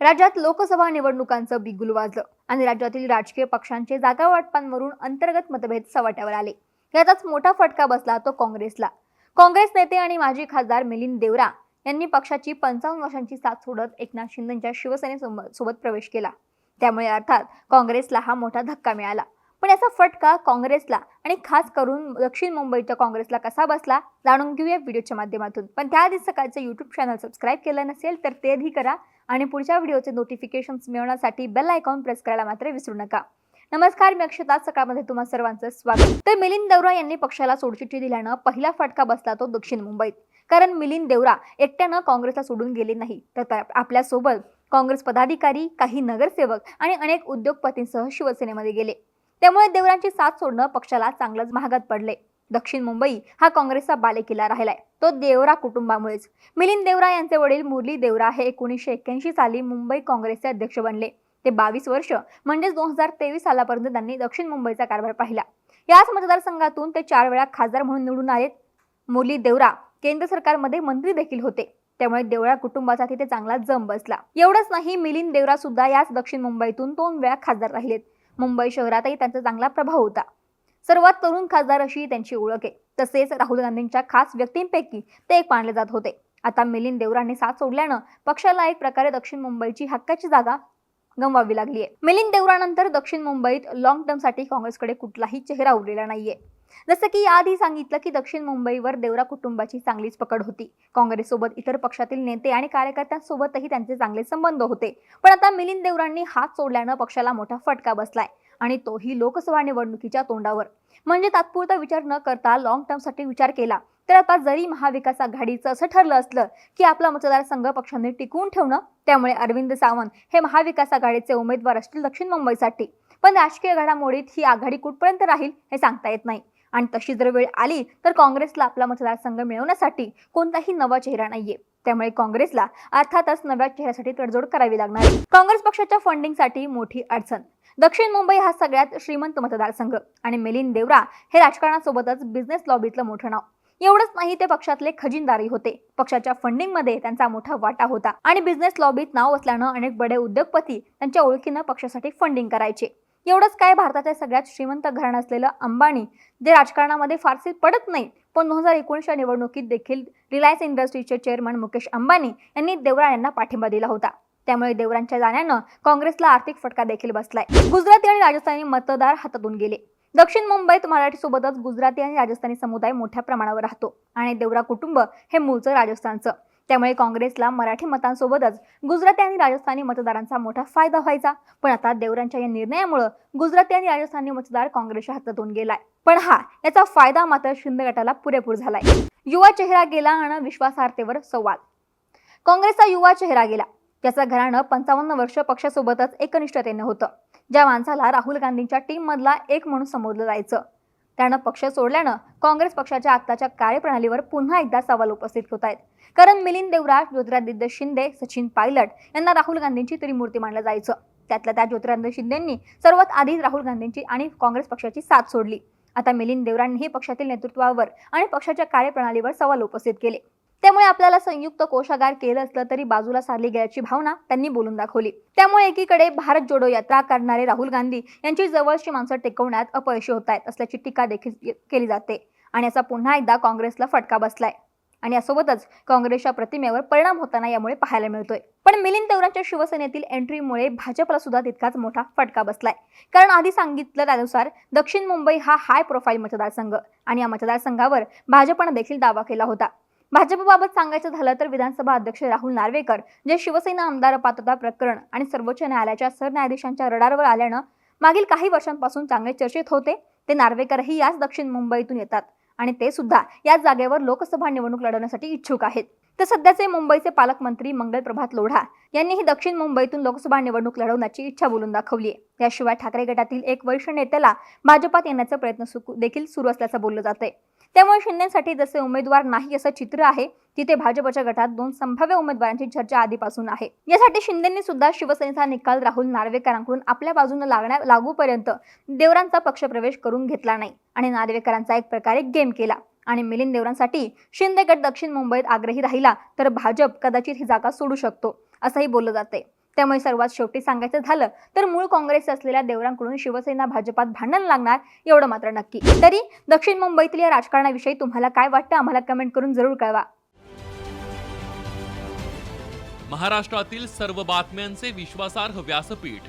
राज्यात लोकसभा निवडणुकांचं बिगुल वाजलं आणि राज्यातील राजकीय पक्षांचे जागा वाटपांवरून अंतर्गत मतभेद सवाट्यावर आले. याचाच मोठा फटका बसला तो काँग्रेसला. काँग्रेस नेते आणि माजी खासदार मिलिंद देवरा यांनी पक्षाची पंचावन्न वर्षांची साथ सोडत एकनाथ शिंदेच्या शिवसेनेसोबत सोबत प्रवेश केला. त्यामुळे अर्थात काँग्रेसला हा मोठा धक्का मिळाला. पण याचा फटका काँग्रेसला आणि खास करून दक्षिण मुंबईच्या काँग्रेसला कसा बसला जाणून घेऊया व्हिडिओच्या माध्यमातून. पण त्याआधी सकाळचं युट्यूब चॅनल सबस्क्राईब केलं नसेल तर ते आधी करा. आणि पुढच्या व्हिडिओचे नोटिफिकेशन्स मिळवण्यासाठी बेल आयकॉन प्रेस करायला मात्र विसरू नका. नमस्कार मी अक्षता. सकाळमध्ये तुम्हा सर्वांचं स्वागत. तर मिलिंद देवरा यांनी पक्षाला सोडचिठ्ठी दिल्यानं पहिला फटका बसला तो दक्षिण मुंबईत. कारण मिलिंद देवरा एकट्यानं काँग्रेसला सोडून गेले नाही. तर त्या- आपल्यासोबत काँग्रेस पदाधिकारी काही नगरसेवक आणि अनेक उद्योगपतींसह शिवसेनेमध्ये गेले. त्यामुळे देवरांची साथ सोडणं पक्षाला चांगलंच महागात पडले. दक्षिण मुंबई हा काँग्रेसचा बालेकिल्ला राहिलाय. तो देवरा कुटुंबामुळेच. मिलिंद देवरा यांचे वडील मुरली देवरा हे एकोणीसशे एक्क्याऐंशी साली मुंबई काँग्रेसचे अध्यक्ष बनले. ते बावीस वर्ष म्हणजेच दोन हजार तेवीस सालापर्यंत त्यांनी दक्षिण मुंबईचा कारभार पाहिला. याच मतदारसंघातून ते चार वेळा खासदार म्हणून निवडून आलेत. मुरली देवरा केंद्र सरकारमध्ये मंत्री देखील होते. त्यामुळे देवरा कुटुंबाचा तिथे चांगला जम बसला. एवढंच नाही मिलिंद देवरा सुद्धा याच दक्षिण मुंबईतून दोन वेळा खासदार राहिलेत. मुंबई शहरातही त्यांचा चांगला प्रभाव होता. सर्वात तरुण खासदार अशी त्यांची ओळख आहे. तसेच राहुल गांधींच्या खास व्यक्तींपैकी ते एक मानले जात होते. आता मिलिंद देवरांनी साथ सोडल्यानं पक्षाला एक प्रकारे दक्षिण मुंबईची हक्काची जागा गमवावी लागली आहे मिलिंद देवरानंतर दक्षिण मुंबईत लॉंग टर्मसाठी काँग्रेसकडे कुठलाही चेहरा उरलेला नाहीये. जसं की आधी सांगितलं की दक्षिण मुंबईवर देवरा कुटुंबाची चांगलीच पकड होती. काँग्रेससोबत इतर पक्षातील नेते आणि कार्यकर्त्यांसोबतही त्यांचे चांगले संबंध होते. पण आता मिलिंद देवरांनी हात सोडल्यानं पक्षाला मोठा फटका बसलाय. आणि तोही लोकसभा निवडणुकीच्या तोंडावर. म्हणजे तात्पुरता विचार न करता लॉंग टर्मसाठी विचार केला तर आता जरी महाविकास आघाडीचं असं ठरलं असलं की आपला मतदारसंघ पक्षाने टिकवून ठेवणं त्यामुळे अरविंद सावंत हे महाविकास आघाडीचे उमेदवार असतील दक्षिण मुंबईसाठी. पण राजकीय घडामोडीत ही आघाडी कुठपर्यंत राहील हे सांगता येत नाही. आणि तशी जर वेळ आली तर काँग्रेसला आपला मतदारसंघ मिळवण्यासाठी कोणताही नवा चेहरा नाहीये. त्यामुळे काँग्रेसला अर्थातच नव्या चेहऱ्यासाठी तडजोड करावी लागणार. काँग्रेस पक्षाच्या फंडिंगसाठी मोठी अडचण. दक्षिण मुंबई हा सगळ्यात श्रीमंत मतदारसंघ आणि मिलिंद देवरा हे राजकारणासोबतच बिझनेस लॉबीतलं मोठं नाव. एवढंच नाही ते पक्षातले खजिनदारी होते. पक्षाच्या फंडिंगमध्ये त्यांचा मोठा वाटा होता आणि बिझनेस लॉबीत नाव असल्यानं अनेक बडे उद्योगपती त्यांच्या ओळखीनं पक्षासाठी फंडिंग करायचे. एवढंच काय भारताच्या सगळ्यात श्रीमंत घराणं असलेलं अंबानी जे राजकारणामध्ये फारसे पडत नाही पण दोन हजार एकोणीसच्या निवडणुकीत देखील रिलायन्स इंडस्ट्रीजचे चेअरमन मुकेश अंबानी यांनी देवरा यांना पाठिंबा दिला होता. त्यामुळे देवरांच्या जाण्यानं काँग्रेसला आर्थिक फटका देखील बसलाय. गुजराती आणि राजस्थानी मतदार हातातून गेले. दक्षिण मुंबईत मराठीसोबतच गुजराती आणि राजस्थानी समुदाय मोठ्या प्रमाणावर राहतो आणि देवरा कुटुंब हे मूळचं राजस्थानचं. त्यामुळे काँग्रेसला मराठी मतांसोबतच गुजराती आणि राजस्थानी मतदारांचा मोठा फायदा व्हायचा. पण आता देवरांच्या या निर्णयामुळं गुजराती आणि राजस्थानी मतदार काँग्रेसच्या हातातून गेलाय. पण हा याचा फायदा मात्र शिंदे गटाला पुरेपूर झालाय. युवा चेहरा गेला आणि विश्वासार्हतेवर संवाद. काँग्रेसचा युवा चेहरा गेला. त्याचं घराणं पंचावन्न वर्ष पक्षासोबतच एकनिष्ठतेनं होतं. ज्या माणसाला राहुल गांधींच्या टीम मधला एक म्हणून संबोधलं जायचं. त्यानं पक्ष सोडल्यानं काँग्रेस पक्षाच्या आत्ताच्या कार्यप्रणालीवर पुन्हा एकदा सवाल उपस्थित होत आहेत. कारण मिलिंद देवराज ज्योतिरादित्य शिंदे सचिन पायलट यांना राहुल गांधींची त्रिमूर्ती मानलं जायचं. त्यातल्या त्या ज्योतिरादित्य शिंदेंनी सर्वात आधी राहुल गांधींची आणि काँग्रेस पक्षाची साथ सोडली. आता मिलिंद देवरांनीही पक्षातील नेतृत्वावर आणि पक्षाच्या कार्यप्रणालीवर सवाल उपस्थित केले. त्यामुळे आपल्याला संयुक्त कोशागार केलं असलं तरी बाजूला सारली गेल्याची भावना त्यांनी बोलून दाखवली. त्यामुळे एकीकडे भारत जोडो यात्रा करणारे राहुल गांधी यांची जवळची माणसं टिकवण्यात अपयशी होत आहेत असल्याची टीका देखील केली जाते. आणि याचा पुन्हा एकदा काँग्रेसला फटका बसलाय. आणि यासोबतच काँग्रेसच्या प्रतिमेवर परिणाम होताना यामुळे पाहायला मिळतोय. पण मिलिंद देवरांच्या शिवसेनेतील एंट्रीमुळे भाजपला सुद्धा तितकाच मोठा फटका बसलाय. कारण आधी सांगितलं त्यानुसार दक्षिण मुंबई हा हाय प्रोफाईल मतदारसंघ. आणि या मतदारसंघावर भाजपनं देखील दावा केला होता. भाजपबाबत सांगायचं झालं तर विधानसभा अध्यक्ष राहुल नार्वेकर जे शिवसेना आमदार पात्रता प्रकरण आणि सर्वोच्च न्यायालयाच्या सरन्यायाधीशांच्या रडारवर आल्यानं मागील काही वर्षांपासून चांगले चर्चेत होते ते नार्वेकरही याच दक्षिण मुंबईतून येतात आणि ते सुद्धा याच जागेवर लोकसभा निवडणूक लढवण्यासाठी इच्छुक आहेत. तर सध्याचे मुंबईचे पालकमंत्री मंगल प्रभात लोढा यांनीही दक्षिण मुंबईतून लोकसभा निवडणूक लढवण्याची इच्छा बोलून दाखवली आहे याशिवाय ठाकरे गटातील एक वरिष्ठ नेत्याला भाजपात येण्याचा प्रयत्न सु- देखील सुरू असल्याचं बोललं जातंय. त्यामुळे शिंदेसाठी जसे उमेदवार नाही असं चित्र आहे तिथे भाजपच्या गटात दोन संभाव्य उमेदवारांची चर्चा आधीपासून आहे. यासाठी शिंदेंनी सुद्धा शिवसेनेचा निकाल राहुल नार्वेकरांकडून आपल्या बाजूने लागण्या लागूपर्यंत देवरांचा पक्षप्रवेश करून घेतला नाही आणि नार्वेकरांचा एक प्रकारे गेम केला. आणि मिलिंद देवरांसाठी शिंदे गट दक्षिण मुंबईत आग्रही राहिला तर भाजप कदाचित ही जागा सोडू शकतो असंही बोललं जाते. त्यामुळे सर्वात शेवटी सांगायचं झालं तर मूळ काँग्रेस असलेल्या देवरांकडून शिवसेना भाजपात भांडण लागणार एवढं मात्र नक्की. तरी दक्षिण मुंबईतील या राजकारणाविषयी तुम्हाला काय वाटतं आम्हाला कमेंट करून जरूर कळवा. महाराष्ट्रातील सर्व बातम्यांचे विश्वासार्ह व्यासपीठ